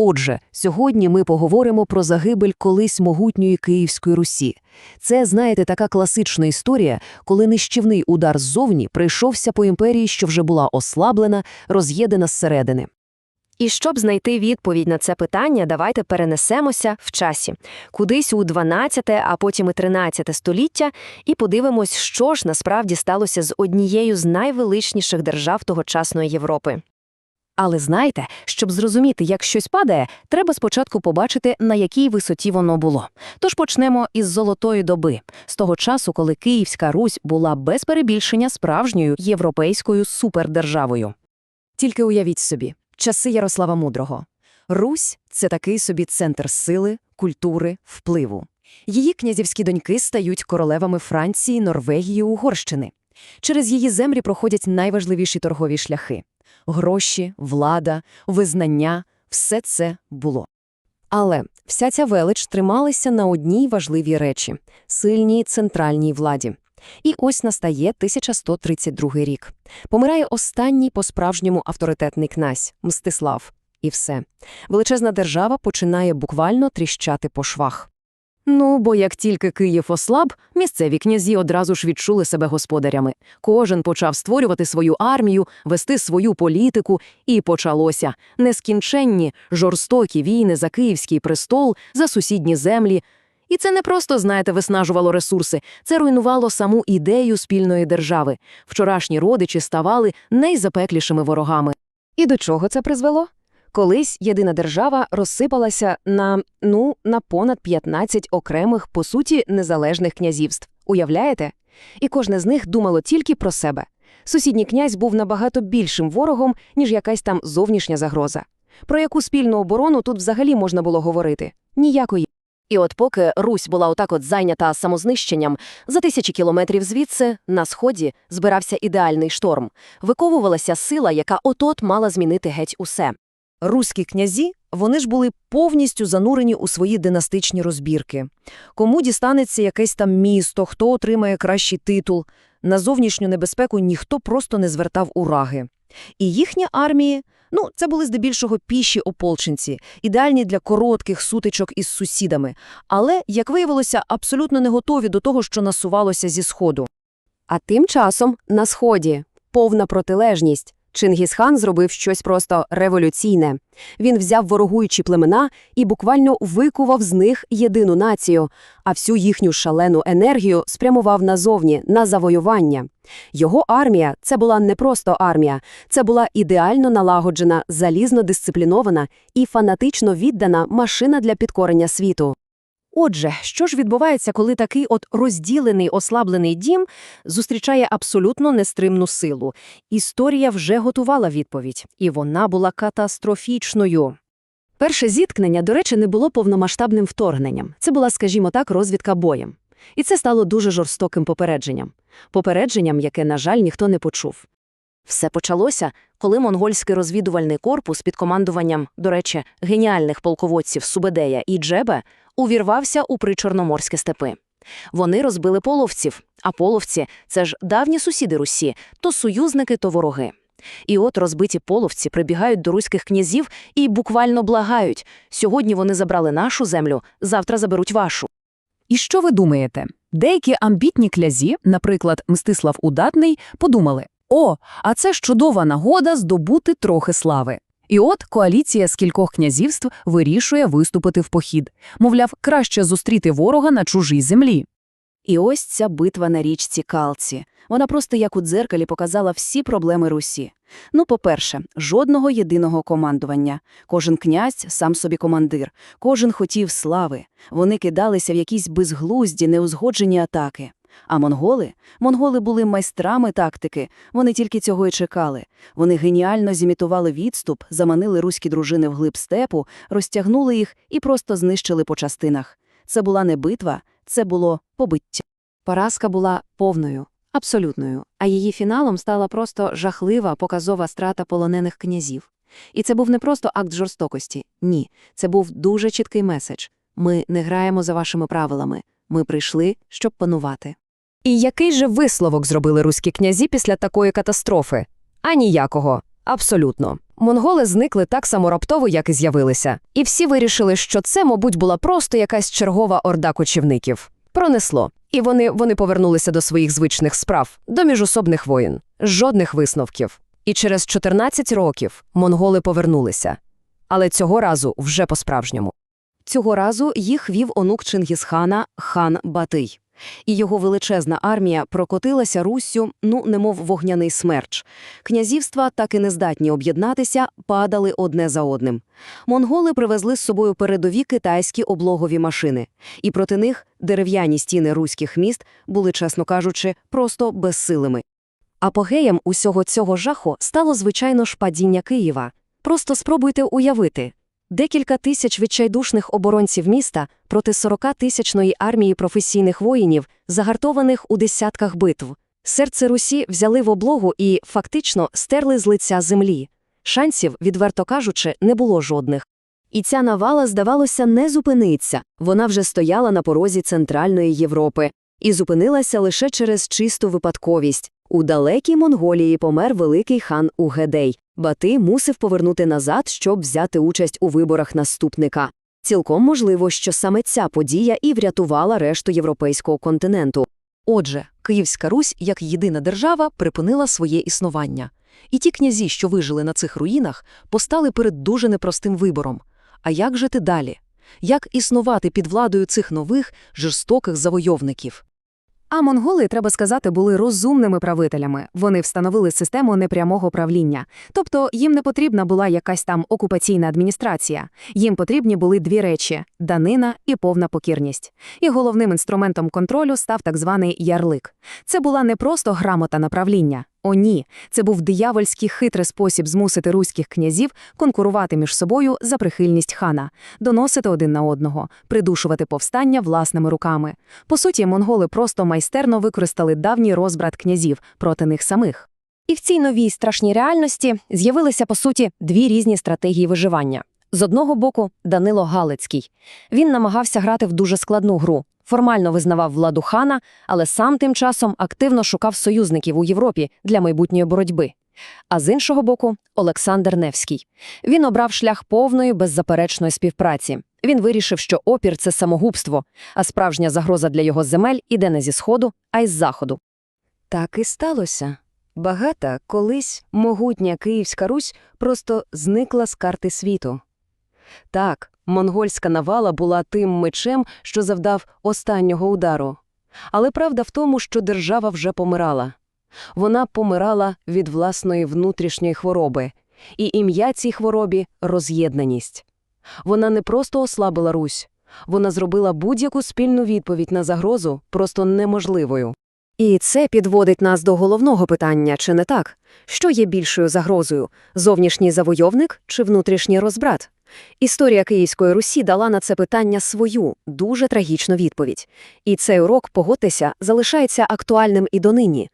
Отже, сьогодні ми поговоримо про загибель колись могутньої Київської Русі. Це, знаєте, така класична історія, коли нищівний удар ззовні прийшовся по імперії, що вже була ослаблена, роз'єдена зсередини. І щоб знайти відповідь на це питання, давайте перенесемося в часі, кудись у 12, а потім і 13 століття, і подивимось, що ж насправді сталося з однією з найвеличніших держав тогочасної Європи. Але знаєте, щоб зрозуміти, як щось падає, треба спочатку побачити, на якій висоті воно було. Тож почнемо із золотої доби, з того часу, коли Київська Русь була без перебільшення справжньою європейською супердержавою. Тільки уявіть собі, часи Ярослава Мудрого. Русь – це такий собі центр сили, культури, впливу. Її князівські доньки стають королевами Франції, Норвегії, Угорщини. Через її землі проходять найважливіші торгові шляхи. Гроші, влада, визнання – все це було. Але вся ця велич трималася на одній важливій речі – сильній центральній владі. І ось настає 1132 рік. Помирає останній по-справжньому авторитетний князь – Мстислав. І все. Величезна держава починає буквально тріщати по швах. Ну, бо як тільки Київ ослаб, місцеві князі одразу ж відчули себе господарями. Кожен почав створювати свою армію, вести свою політику, і почалося нескінченні, жорстокі війни за київський престол, за сусідні землі. І це не просто, знаєте, виснажувало ресурси, це руйнувало саму ідею спільної держави. Вчорашні родичі ставали найзапеклішими ворогами. І до чого це призвело? Колись єдина держава розсипалася на, ну, на понад 15 окремих, по суті, незалежних князівств. Уявляєте? І кожне з них думало тільки про себе. Сусідній князь був набагато більшим ворогом, ніж якась там зовнішня загроза. Про яку спільну оборону тут взагалі можна було говорити? Ніякої. І от поки Русь була отак от зайнята самознищенням, за тисячі кілометрів звідси, на сході, збирався ідеальний шторм. Виковувалася сила, яка от-от мала змінити геть усе. Руські князі, вони ж були повністю занурені у свої династичні розбірки. Кому дістанеться якесь там місто, хто отримає кращий титул. На зовнішню небезпеку ніхто просто не звертав уваги. І їхні армії, ну, це були здебільшого піші ополченці, ідеальні для коротких сутичок із сусідами, але, як виявилося, абсолютно не готові до того, що насувалося зі сходу. А тим часом на сході повна протилежність. Чингісхан зробив щось просто революційне. Він взяв ворогуючі племена і буквально викував з них єдину націю, а всю їхню шалену енергію спрямував назовні, на завоювання. Його армія – це була не просто армія, це була ідеально налагоджена, залізно дисциплінована і фанатично віддана машина для підкорення світу. Отже, що ж відбувається, коли такий от розділений, ослаблений дім зустрічає абсолютно нестримну силу? Історія вже готувала відповідь, і вона була катастрофічною. Перше зіткнення, до речі, не було повномасштабним вторгненням. Це була, скажімо так, розвідка боєм. І це стало дуже жорстоким попередженням. Попередженням, яке, на жаль, ніхто не почув. Все почалося, коли монгольський розвідувальний корпус під командуванням, до речі, геніальних полководців Субедея і Джебе увірвався у причорноморські степи. Вони розбили половців, а половці – це ж давні сусіди Русі, то союзники, то вороги. І от розбиті половці прибігають до руських князів і буквально благають – сьогодні вони забрали нашу землю, завтра заберуть вашу. І що ви думаєте? Деякі амбітні князі, наприклад, Мстислав Удатний, подумали «О, а це ж чудова нагода здобути трохи слави». І от коаліція з кількох князівств вирішує виступити в похід. Мовляв, краще зустріти ворога на чужій землі. І ось ця битва на річці Калці. Вона просто як у дзеркалі показала всі проблеми Русі. Ну, по-перше, жодного єдиного командування. Кожен князь сам собі командир, кожен хотів слави. Вони кидалися в якісь безглузді, неузгоджені атаки. А монголи? Монголи були майстрами тактики, вони тільки цього й чекали. Вони геніально зімітували відступ, заманили руські дружини вглиб степу, розтягнули їх і просто знищили по частинах. Це була не битва, це було побиття. Поразка була повною, абсолютною, а її фіналом стала просто жахлива показова страта полонених князів. І це був не просто акт жорстокості, ні, це був дуже чіткий меседж. Ми не граємо за вашими правилами, ми прийшли, щоб панувати. І який же висновок зробили руські князі після такої катастрофи? А ніякого. Абсолютно. Монголи зникли так само раптово, як і з'явилися. І всі вирішили, що це, мабуть, була просто якась чергова орда кочівників. Пронесло. І вони, вони повернулися до своїх звичних справ, до міжособних воїн. Жодних висновків. І через 14 років монголи повернулися. Але цього разу вже по-справжньому. Цього разу їх вів онук Чингісхана хан Батий. І його величезна армія прокотилася Руссю, ну, немов вогняний смерч. Князівства, так і не здатні об'єднатися, падали одне за одним. Монголи привезли з собою передові китайські облогові машини. І проти них дерев'яні стіни руських міст були, чесно кажучи, просто безсилими. Апогеєм усього цього жаху стало, звичайно ж, падіння Києва. Просто спробуйте уявити. Декілька тисяч відчайдушних оборонців міста проти 40-тисячної армії професійних воїнів, загартованих у десятках битв. Серце Русі взяли в облогу і, фактично, стерли з лиця землі. Шансів, відверто кажучи, не було жодних. І ця навала, здавалося, не зупиниться. Вона вже стояла на порозі Центральної Європи. І зупинилася лише через чисту випадковість. У далекій Монголії помер великий хан Угедей. Бати мусив повернути назад, щоб взяти участь у виборах наступника. Цілком можливо, що саме ця подія і врятувала решту європейського континенту. Отже, Київська Русь, як єдина держава, припинила своє існування. І ті князі, що вижили на цих руїнах, постали перед дуже непростим вибором. А як жити далі? Як існувати під владою цих нових, жорстоких завойовників? А монголи, треба сказати, були розумними правителями. Вони встановили систему непрямого правління. Тобто їм не потрібна була якась там окупаційна адміністрація. Їм потрібні були дві речі – данина і повна покірність. І головним інструментом контролю став так званий ярлик. Це була не просто грамота на правління. О, ні, це був диявольський хитрий спосіб змусити руських князів конкурувати між собою за прихильність хана, доносити один на одного, придушувати повстання власними руками. По суті, монголи просто майстерно використали давній розбрат князів проти них самих. І в цій новій страшній реальності з'явилися, по суті, дві різні стратегії виживання. З одного боку, Данило Галицький. Він намагався грати в дуже складну гру. Формально визнавав владу хана, але сам тим часом активно шукав союзників у Європі для майбутньої боротьби. А з іншого боку, Олександр Невський. Він обрав шлях повної беззаперечної співпраці. Він вирішив, що опір це самогубство, а справжня загроза для його земель іде не зі сходу, а й з заходу. Так і сталося. Багата, колись могутня Київська Русь просто зникла з карти світу. Так, монгольська навала була тим мечем, що завдав останнього удару. Але правда в тому, що держава вже помирала. Вона помирала від власної внутрішньої хвороби, і ім'я цій хворобі – роз'єднаність. Вона не просто ослабила Русь, вона зробила будь-яку спільну відповідь на загрозу просто неможливою. І це підводить нас до головного питання, чи не так? Що є більшою загрозою – зовнішній завойовник чи внутрішній розбрат? Історія Київської Русі дала на це питання свою, дуже трагічну відповідь. І цей урок, погодьтеся, залишається актуальним і донині.